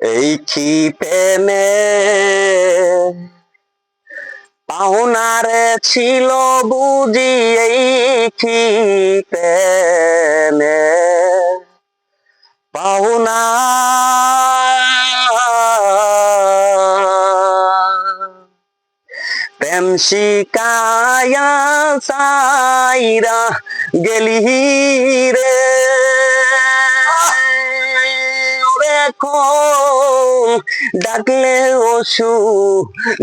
এই কি পেনে পাহুনারে ছিল বুঝি এই কি পাহুনা প্রেম শিকায়া সাইরা গেলি রে। কোন ডাকলে ওসু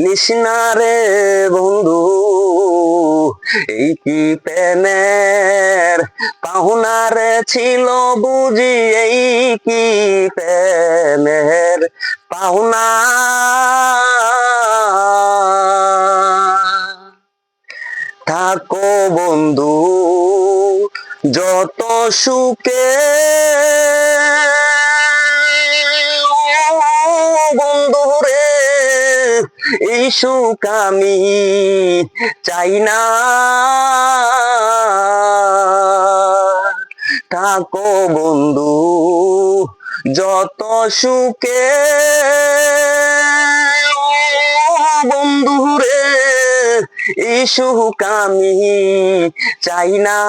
নিশনারে বন্ধু। এই কি পেনের পাহুনারে ছিল বুঝি, এই কি পেনের পাহুনা থাকো বন্ধু, যত সুখে সুখ আমি, চাই না। থাকো বন্ধু, যত সুখে বন্ধু রে এই আমি, চাই না।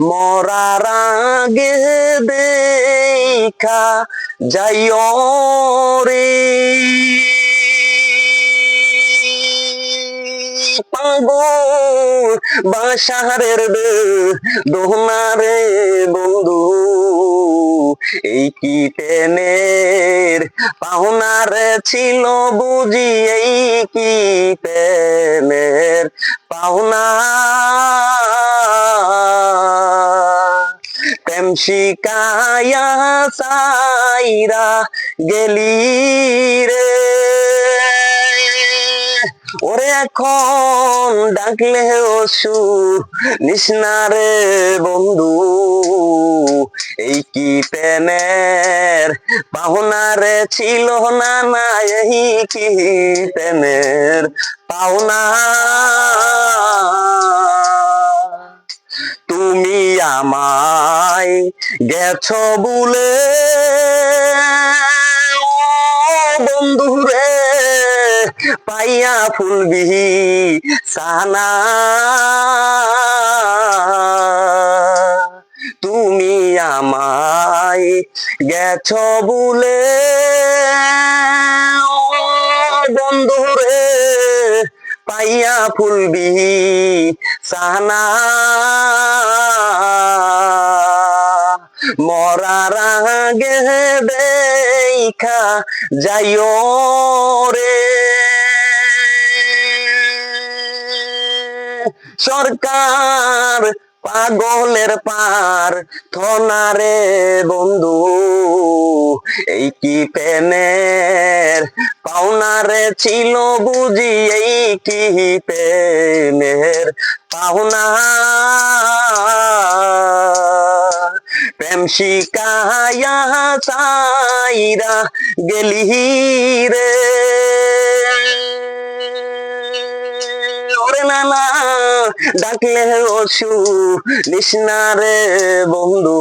মরার আগে দেখা যাইও রে। বাসারের দোহনারে বন্ধু। এই কি টেনের পাহুনার ছিল বুঝি, এই কি টেনের পাহুনা শিকায়া সাইরা গেলি রে। ওরে এখন ডাকলে ওসু নিসনারে বন্ধু। এই কি পেনের পাহুনারে ছিল না না, এই কি পেনের পাওনা। তুমি আমায় গেছো বলে। ও বন্ধু রে পাইয়া ফুলবিহি সানা। তুমি আমায় গেছ বলে। ও বন্ধু রে পাইয়া ফুলবিহি সানা। মরার আগে দেখা যাইও রে। সরকার পাগলের পার থনারে বন্ধু, এই কি পেনের পাওনারে ছিল বুঝি, এই কি পেনের পাওনা? প্রেম শিকায়া সাইরা গেলি রে ওরে নানা ডাকলে ওসু নিসনারে বন্ধু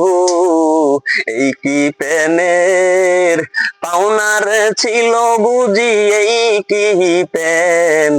এই কি পেনের পাওনার ছিল বুঝি এই কি পেন